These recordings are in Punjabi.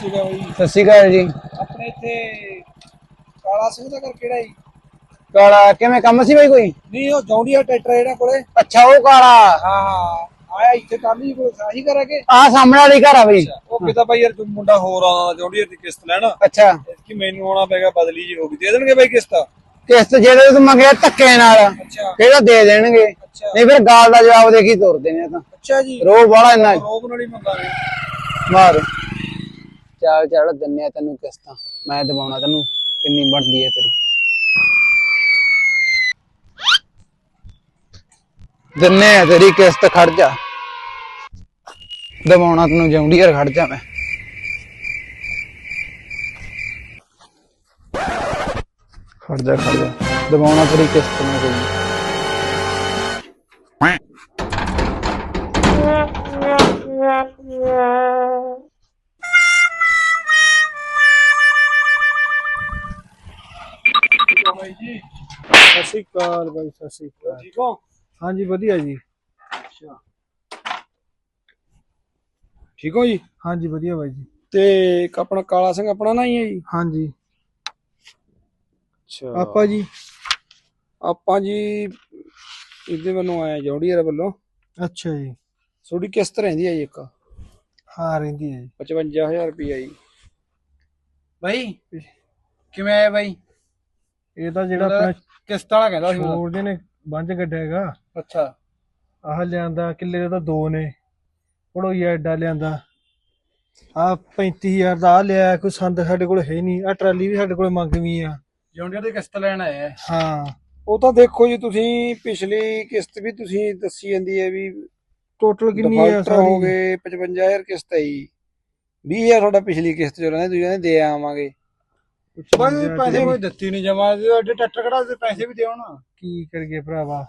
ਸ੍ਰੀ ਅਕਾਲ ਜੀ। ਸਤਿ ਸ਼੍ਰੀ ਅਕਾਲ ਜੀ। ਆਪਣੇ ਇੱਥੇ ਕਾਲਾ ਸਿੰਘ ਦਾ ਘਰ ਕਿਹੜਾ ਜੀ? ਕਾਲਾ ਕਿਵੇਂ ਕੰਮ ਸੀ ਬਈ ਕੋਈ? ਨਹੀਂ ਉਹ ਜੌਂਡੀਆ ਟਰੈਕਟਰ ਜਿਹੜਾ ਕੋਲੇ। ਅੱਛਾ ਉਹ ਕਾਲਾ। ਹਾਂ ਹਾਂ। ਆਇਆ ਇੱਥੇ ਕੱਲ ਹੀ ਕੋਲ ਸਾਹੀ ਕਰਾਂਗੇ ਆ ਸਾਹਮਣੇ ਵਾਲੀ ਘਰ ਆ ਬਈ। ਉਹ ਕਿਤਾ ਬਾਈ ਯਾਰ ਤੂੰ ਮੁੰਡਾ ਹੋਰ ਆਉਂਦਾ ਜੌਂਡੀਆ ਦੀ ਕਿਸ਼ਤ ਲੈਣ। ਅੱਛਾ। ਕਿ ਮੈਨੂੰ ਆਉਣਾ ਪੈਗਾ ਬਦਲੀ ਜੀ ਹੋ ਗਈ। ਦੇ ਦੇਣਗੇ ਬਾਈ ਕਿਸ਼ਤ? ਕਿਸ਼ਤ ਜਿਹੜੇ ਤੂੰ ਮੰਗਿਆ ਧੱਕੇ ਨਾਲ ਫਿਰ ਦੇ ਦੇਣਗੇ। ਨਹੀਂ ਫਿਰ ਗਾਲ ਦਾ ਜਵਾਬ ਦੇ ਕੇ ਤੁਰਦੇ ਨੇ ਇਹ ਤਾਂ। ਅੱਛਾ ਜੀ। ਰੋ ਬਾਲਾ ਇੰਨਾ ਰੋਬ ਨਾਲ ਹੀ ਮੰਗਾਂਗੇ। ਮਾਰ। ਚੱਲ ਚੱਲ ਦਿੰਨੇ ਆ ਤੈਨੂੰ ਕਿਸ਼ਤਾਂ। ਮੈਂ ਦਬਾਉਣਾ ਤੈਨੂੰ, ਕਿੰਨੀ ਬਣਦੀ ਹੈ ਤੇਰੀ। ਦਿੰਨੇ ਆ ਤੇਰੀ ਕਿਸ਼ਤ, ਖੜ ਜਾ। ਦਬਾਉਣਾ ਤੈਨੂੰ ਯਾਰ ਖੜ ਜਾ ਮੈਂ। ਖੜ ਜਾ ਖੜ ਜਾ। ਦਬਾਉਣਾ ਤੇਰੀ ਕਿਸ਼ਤ ਮੈਂ ਕੋਈ ਸ਼੍ਰੀ ਅਕਾਲ ਬਾਈ ਸਤਿ ਸ਼੍ਰੀ ਅਕਾਲ ਠੀਕ ਹੋ? ਹਾਂਜੀ ਵਧੀਆ ਜੀ। ਅੱਛਾ। ਠੀਕ ਹੋ ਜੀ? ਹਾਂਜੀ ਵਧੀਆ ਬਾਈ ਜੀ। ਤੇ ਇੱਕ ਆਪਣਾ ਕਾਲਾ ਸਿੰਘ ਆਪਣਾ ਨਾ ਹੀ ਹੈ ਜੀ? ਹਾਂਜੀ। ਅੱਛਾ। ਆਪਾਂ ਜੀ। ਆਪਾਂ ਜੀ ਇਹਦੇ ਵੱਲੋਂ ਆਇਆ ਜੌਂਡੀਆ ਵੱਲੋਂ। ਅੱਛਾ ਜੀ। ਥੋੜੀ ਕਿਸ਼ਤ ਰਹਿੰਦੀ ਹੈ ਜੀ ਇੱਕ? ਹਾਂ ਰਹਿੰਦੀ ਹੈ ਜੀ। 55000 ਰੁਪਈਆ ਜੀ। ਬਾਈ ਕਿਵੇਂ ਆਇਆ ਬਾਈ? ਇਹ ਤਾਂ ਜਿਹੜਾ ਆਪਣਾ ਕਿਸ਼ਤ ਵਾਲਾ ਕਹਿੰਦਾ ਸੀ ਛੋੜ ਦੇ ਨੇ ਬੰਜ ਗੱਡਿਆ ਹੈਗਾ। ਅੱਛਾ। ਆਹ ਲਿਆਂਦਾ ਕਿੱਲੇ ਦੇ ਤਾਂ ਦੋ ਨੇ। ਪੜੋਈ ਐਡਾ ਲਿਆਂਦਾ। ਆ 35000 ਦਾ ਆ ਲਿਆ ਕੋਈ ਸੰਦ ਸਾਡੇ ਕੋਲ ਹੈ ਨਹੀਂ। ਆ ਟਰਾਲੀ ਵੀ ਸਾਡੇ ਕੋਲ ਮੰਗਵੀ ਆ। ਜੌਂਡੀਅਰ ਦੀ ਕਿਸ਼ਤ ਲੈਣ ਆਇਆ ਹੈ। ਹਾਂ। ਉਹ ਤਾਂ ਦੇਖੋ ਜੀ ਤੁਸੀਂ ਪਿਛਲੀ ਕਿਸ਼ਤ ਵੀ ਤੁਸੀਂ ਦੱਸੀ ਜਾਂਦੀ ਹੈ ਵੀ ਟੋਟਲ ਕਿੰਨੀ ਆ ਡਿਫਾਲਟਰ ਹੋ ਸਾਰੀ ਗਏ 55000 ਕਿਸ਼ਤ ਜੀ। 20000 ਤੁਹਾਡਾ ਪਿਛਲੀ ਕਿਸ਼ਤ ਜੋ ਰਹਿੰਦੇ ਤੁਸੀਂ ਕਹਿੰਦੇ ਦੇ ਆਵਾਂਗੇ। ਬਾਈ ਪੈਸੇ ਕੋਈ ਦਿੱਤੀ ਨਹੀਂ ਜਮਾ ਦੇ ਪੈਸੇ ਵੀ ਦੇਉਣ ਕੀ ਕਰੀਏ ਭਰਾਵਾ?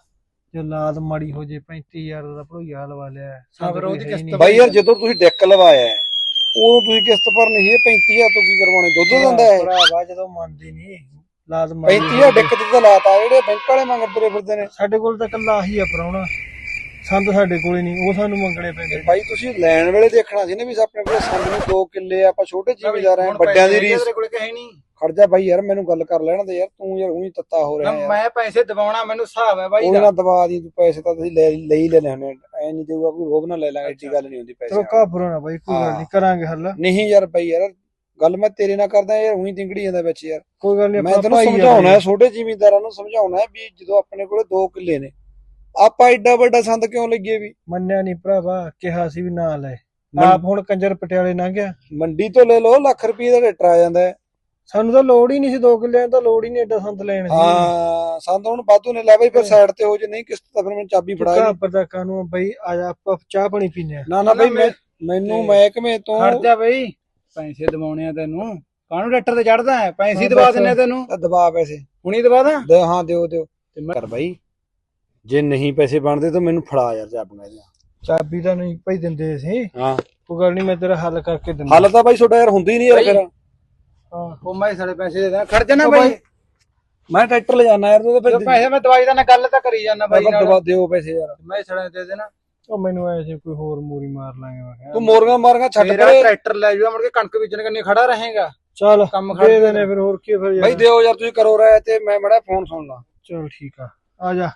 ਜੇ ਲਾਦ ਮਾੜੀ ਹੋ ਜੇ 35000 ਦਾ ਭੜੋਈਆ ਲਵਾ ਲਿਆ ਹਾਂ, ਫਿਰ ਉਹਦੀ ਕਿਸ਼ਤ ਬਾਈ ਯਾਰ ਜਦੋਂ ਤੁਸੀਂ ਡੈਕ ਲਵਾਇਆ ਹੈ, ਉਦੋਂ ਤੁਸੀਂ ਕਿਸ਼ਤ ਭਰਨੀ ਸੀ 35000 ਤੋਂ ਕੀ ਕਰਵਾਉਣੇ ਦੁੱਧ ਦਿੰਦਾ ਹੈ। ਭਰਾਵਾ ਜਦੋਂ ਮੰਨਦੀ ਨਹੀਂ ਲਾਦ ਮਾੜੀ 35000 ਡੈਕ ਤੇ ਤਾਂ ਲਾਤਾ ਜਿਹੜੇ ਬੈਂਕ ਵਾਲੇ ਮੰਗਦੇ ਤੁਰੇ ਫਿਰਦੇ ਨੇ। ਸਾਡੇ ਕੋਲ ਤਾਂ ਕੱਲਾ ਆਹੀ ਆ ਪਰਾਉਣਾ ਸੰਦ ਸਾਡੇ ਕੋਲੇ ਨਹੀਂ ਉਹ ਸਾਨੂੰ ਮੰਗਣੇ ਪੈਂਦੇ ਬਾਈ ਤੁਸੀਂ ਲੈਣ ਵੇਲੇ ਦੇਖਣਾ ਸੀ ਨਾ ਵੀ ਆਪਣੇ ਕੋਲ ਸੰਦ ਨੂੰ 2 ਕਿੱਲੇ ਆਪਾਂ ਛੋਟੇ ਜ਼ਿਮੀਦਾਰ ਆ ਵੱਡਿਆਂ ਦੀ ਰੀਸ। ਤੇਰੇ ਕੋਲ ਕਹੇ ਨਹੀਂ। ਖੜ ਜਾ ਬਾਈ ਯਾਰ ਮੈਨੂੰ ਗੱਲ ਕਰ ਲੈਣ ਦੇ ਯਾਰ ਤੂੰ ਯਾਰ ਉਹੀ ਤੱਤਾ ਹੋ ਰਿਹਾ ਯਾਰ। ਮੈਂ ਪੈਸੇ ਦਬਾਉਣਾ ਮੈਨੂੰ ਹਿਸਾਬ ਹੈ ਬਾਈ ਉਹਦੇ ਦਾ। ਨਾਲ ਦਬਾ ਦੀ ਤੂੰ ਪੈਸੇ ਤਾਂ ਤੁਸੀਂ ਲੈ ਲਈ ਲੈਣੇ ਹੁੰਦੇ ਐ ਨਹੀਂ ਦੇਊਗਾ ਕੋਈ ਰੋਬ ਨਾ ਲੈ ਲਾਂਗੇ ਏਡੀ ਗੱਲ ਨਹੀਂ ਹੁੰਦੀ ਪੈਸੇ ਚਲੋ ਘਾਬਰੋ ਨਾ ਬਾਈ ਕੋਈ ਗੱਲ ਨਹੀਂ ਕਰਾਂਗੇ ਹੱਲ। ਨਹੀਂ ਯਾਰ ਬਾਈ ਯਾਰ ਗੱਲ ਮੈਂ ਤੇਰੇ ਨਾਲ ਕਰਦਾ ਯਾਰ ਉਹੀ ਤਿੰਗੜੀ ਜਾਂਦਾ ਵਿੱਚ ਯਾਰ। ਕੋਈ ਗੱਲ ਨਹੀਂ ਮੈਂ ਤੈਨੂੰ ਸਮਝਾਉਣਾ ਹੈ ਛੋਟੇ ਜ਼ਿਮੀਂਦਾਰਾਂ ਨੂੰ ਸਮਝਾਉਣਾ ਹੈ ਵੀ ਜਦੋਂ ਆਪਣੇ ਕੋਲੇ 2 ਕਿੱਲੇ ਨੇ ਆਪਾਂ ਐਡਾ ਵੱਡਾ ਸੰਦ ਕਿਉਂ ਲੱਗੀਏ ਵੀ? ਮੰਨਿਆ ਨਹੀਂ ਭਰਾਵਾ ਕਿਹਾ ਸੀ ਵੀ ਨਾ ਲੈ। ਆਪ ਹੁਣ ਕੰਜਰ ਪਟਿਆਲੇ ਲੰਘ ਗਿਆ। ਮੰਡੀ ਤੋਂ ਲੈ ਲਓ ਲੱਖ ਰੁਪਏ ਦਾ ਰੇਟਰ ਆ ਜਾਂਦਾ ਹੈ। ਸਾਨੂੰ ਤਾਂ ਲੋੜ ਹੀ ਨਹੀਂ ਸੀ 2 ਕਿੱਲਿਆਂ ਦਾ ਲੋੜ ਹੀ ਨਹੀਂ ਐਡਾ ਸੰਦ ਲੈਣ ਦੀ। ਹਾਂ ਸੰਦ ਹੁਣ ਵਾਧੂ ਨੇ ਲੈ ਬਾਈ ਫਿਰ ਸਾਈਡ ਤੇ ਹੋ ਜੇ ਨਹੀਂ ਕਿਸ਼ਤ ਤਾਂ ਫਿਰ ਮੈਨੂੰ ਚਾਬੀ ਫੜਾ ਦੇ। ਘਾਬਰ ਦਾ ਕਾਨੂੰ ਬਈ ਆ ਜਾ ਆਪਾਂ ਚਾਹ ਪਾਣੀ ਪੀਨੇ ਆ ਨਾ ਨਾ ਬਾਈ ਮੈਂ ਮੈਨੂੰ ਮਹਿਕਮੇ ਤੋਂ ਖੜ ਜਾ ਬਾਈ। ਪੈਸੇ ਦਬਾਉਣੇ ਆ ਤੈਨੂੰ। ਕਾਹਨੂੰ ਟੱਟਰ ਤੇ ਚੜਦਾ ਹੈ? ਪੈਸੇ ਦੱਸ। ਦਿੰਨੇ ਤੈਨੂੰ। ਦਬਾ ਪੈਸੇ। ਹੁਣੀ ਦਬਾ ਦਾਂ? ਦੇ ਹਾਂ ਦਿਓ ਦਿਓ। ਤੇ ਮੈਂ ਕਰ ਬਾਈ। ਜੇ ਨਹੀਂ ਪੈਸੇ ਬਣਦੇ ਤਾਂ ਮੈਨੂੰ ਫੜਾ ਯਾਰ ਚਾਬੀਆਂ ਇਹਦੀਆਂ ਚਾਬੀ ਤਾਂ ਨਹੀਂ ਭਾਈ ਦਿੰਦੇ ਸੀ ਹਾਂ। ਕੋਈ ਗੱਲ ਨਹੀਂ ਮੈਂ ਤੇਰਾ ਹੱਲ ਕਰਕੇ ਦਿੰਦਾ। ਹੱਲ ਤਾਂ ਬਾਈ ਤੁਹਾਡਾ ਯਾਰ ਹੁੰਦੀ ਨਹੀਂ ਯਾਰ ਬਾਈ, ਹਾਂ ਮੈਂ ਸਾਡੇ ਪੈਸੇ ਦੇ ਦਾਂ ਖੜ ਜਾ ਨਾ ਉਹ ਬਾਈ। ਬਾਈ, ਮੈਂ ਟਰੈਕਟਰ ਲੈ ਜਾਣਾ ਯਾਰ ਤੂੰ ਫਿਰ ਪੈਸੇ ਮੈਂ ਦਵਾਈ ਦਾ ਨਾ ਗੱਲ ਤਾਂ ਕਰੀ ਜਾਣਾ ਬਾਈ ਨਾਲ। ਦਬਾ ਦਿਓ ਪੈਸੇ ਯਾਰ। ਮੈਂ ਛੜਾ ਦੇ ਦੇਣਾ। ਉਹ ਮੈਨੂੰ ਐ ਸੀ ਕੋਈ ਹੋਰ ਮੂਰੀ ਮਾਰ ਲਾਂਗੇ ਮੈਂ ਕਿਹਾ। ਤੂੰ ਮੋਰਗਾ ਮਾਰਗਾ ਛੱਡ ਪਰੇ। ਟਰੈਕਟਰ ਲੈ ਜੂਗਾ ਮੁੜ ਕੇ ਕਣਕ ਬੀਜਣ ਕੰਨੀ ਖੜਾ ਰਹੇਗਾ। ਚੱਲ ਕੰਮ ਖੜ ਦੇ ਦੇਣੇ ਫਿਰ ਹੋਰ ਕੀ ਫਿਰ ਬਾਈ ਦਿਓ ਯਾਰ ਤੁਸੀਂ ਕਰੋ ਰਹਿ ਤੇ ਮੈਂ ਮੜਾ ਫੋਨ ਸੁਣ ਲਾ। ਚਲ ਠੀਕ ਆ। ਆ ਜਾ।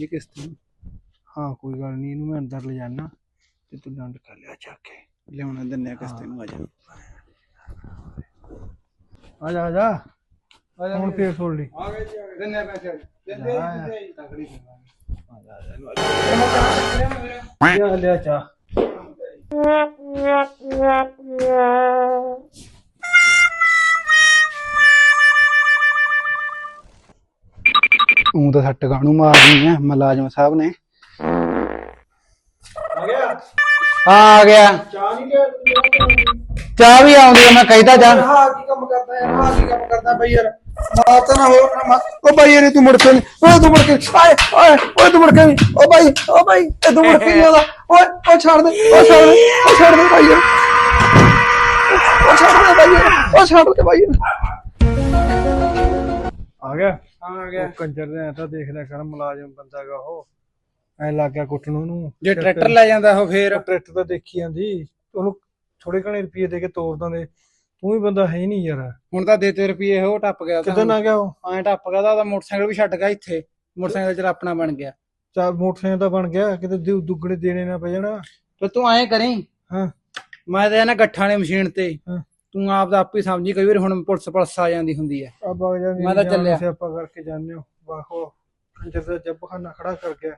ਇਹ ਕਿਸ ਹਾਂ ਕੋਈ ਗੱਲ ਨਹੀਂ ਇਹਨੂੰ ਮੈਂ ਅੰਦਰ ਲੈ ਜਾਣਾ ਤੇ ਤੂੰ ਡੰਡ ਕਰ ਲਿਆ ਜਾ ਕੇ। ਲਿਆਉਣਾ ਦਿੰਨੇ ਕਿਸ਼ਤੇ ਨੂੰ ਆ ਜਾ। ਆ ਜਾ ਆ ਜਾ ਹੁਣ ਫੇਰ ਸੁਣ ਲਈ। ਆ ਗਏ ਜੀ ਆ ਗਏ। ਦਿੰਨੇ ਪੈਸੇ ਦਿੰਦੇ ਦਿੰਦੇ ਤਕੜੀ ਲਿਆ ਲਿਆ ਚਾ ਉਹ ਤਾਂ ਸੱਟ ਗਾਣੂ ਮਾਰਨੀ ਹੈ ਮਲਾਜਮ ਸਾਹਿਬ ਨੇ। ਆ ਗਿਆ। ਆ ਗਿਆ। ਚਾਹ ਨਹੀਂ ਲਿਆ ਚਾਹ ਵੀ ਆਉਂਦੀ ਹੈ ਮੈਂ ਕਹਿਦਾ ਜਾ ਹਾਂ ਕੀ ਕੰਮ ਕਰਦਾ ਯਾਰ ਹਾਂ ਕੀ ਕੰਮ ਕਰਦਾ ਬਈ ਯਾਰ। ਨਾ ਹੋਰ ਨਾ ਮਾਰ ਉਹ ਬਾਈ ਯਾਰ ਤੂੰ ਮੁੜ ਕੇ ਨੀ- ਓਏ ਤੂੰ ਮੁੜ ਕੇ ਆਏ ਓਏ ਓਏ ਤੂੰ ਮੁੜ ਕੇ ਨੀ। ਓ ਬਾਈ ਓ ਬਾਈ ਇਹ ਤੂੰ ਮੁੜ ਕੇ ਨਹੀਂ ਆਉਂਦਾ। ਓਏ ਓ ਛੱਡ ਦੇ ਓ ਛੱਡ ਦੇ ਓ ਛੱਡ ਦੇ ਬਾਈ ਯਾਰ। ਓ ਛੱਡ ਦੇ ਬਾਈ ਯਾਰ। ਓ ਛੱਡ ਦੇ ਬਾਈ ਯਾਰ। ਆ ਗਿਆ? ਆ ਗਿਆ। ਉਹ ਕੰਜਰ ਦੇ ਐਂ ਤਾਂ ਦੇਖ ਲਿਆ ਕਰ ਮੁਲਾਜ਼ਮ ਬੰਦਾ ਗਾ ਉਹ। ਐ ਲੱਗ ਗਿਆ ਕੁੱਟਣ ਨੂੰ ਜੇ ਟਰੈਕਟਰ ਲੈ ਜਾਂਦਾ ਉਹ ਫੇਰ। ਟਰੈਕਟਰ ਤਾਂ ਦੇਖੀ ਜਾਂਦੀ। ਉਹਨੂੰ ਥੋੜੇ ਘਣੇ ਰੁਪਏ ਦੇ ਕੇ ਤੋਰ ਦਿੰਦੇ। ਤੂੰ ਵੀ ਬੰਦਾ ਹੈ ਹੀ ਨਹੀਂ ਯਾਰ। ਹੁਣ ਤਾਂ ਦੇਤੇ ਰੁਪਏ ਉਹ ਟੱਪ ਗਿਆ ਕਿਦਾਂ ਨਾ ਗਿਆ ਉਹ? ਐਂ ਟੱਪ ਗਿਆ ਤਾਂ ਉਹਦਾ ਮੋਟਰਸਾਈਕਲ ਵੀ ਛੱਡ ਗਿਆ ਇੱਥੇ। ਮੋਟਰਸਾਈਕਲ ਤੇਰਾ ਆਪਣਾ ਬਣ ਗਿਆ। ਚਾ ਮੋਟਰਸਾਈਕਲ ਤਾਂ ਬਣ ਗਿਆ ਕਿਤੇ ਦੁ- ਦੁੱਗਣੇ ਦੇਣੇ ਨਾ ਪੈ ਜਾਣਾ। ਤੇ ਤੂੰ ਐਂ ਕਰੀ। ਹਾਂ। ਮੈਂ ਤਾਂ ਨਾ ਗੱਠਾਂ ਵਾਲੀ ਮਸ਼ੀਨ ਤੇ। ਹਾਂ। ਤੂੰ ਆਪ ਦਾ ਆਪ ਹੀ ਸਮਝੀ ਕਈ ਵਾਰ ਹੁਣ ਪੁਲਿਸ ਪੁਲਿਸ ਆ ਜਾਂਦੀ ਹੁੰਦੀ ਹੈ ਆ ਬਾਗ ਜਾ ਮੈਂ ਤਾਂ ਚੱਲਿਆ। ਸਿਆਪਾ ਕਰਕੇ ਜਾਂਦੇ ਹੋ। ਵਾਹੋ ਕੰਜਰ ਦਾ ਜੱਬ ਖਾਨਾ ਖੜਾ ਕਰ ਗਿਆ।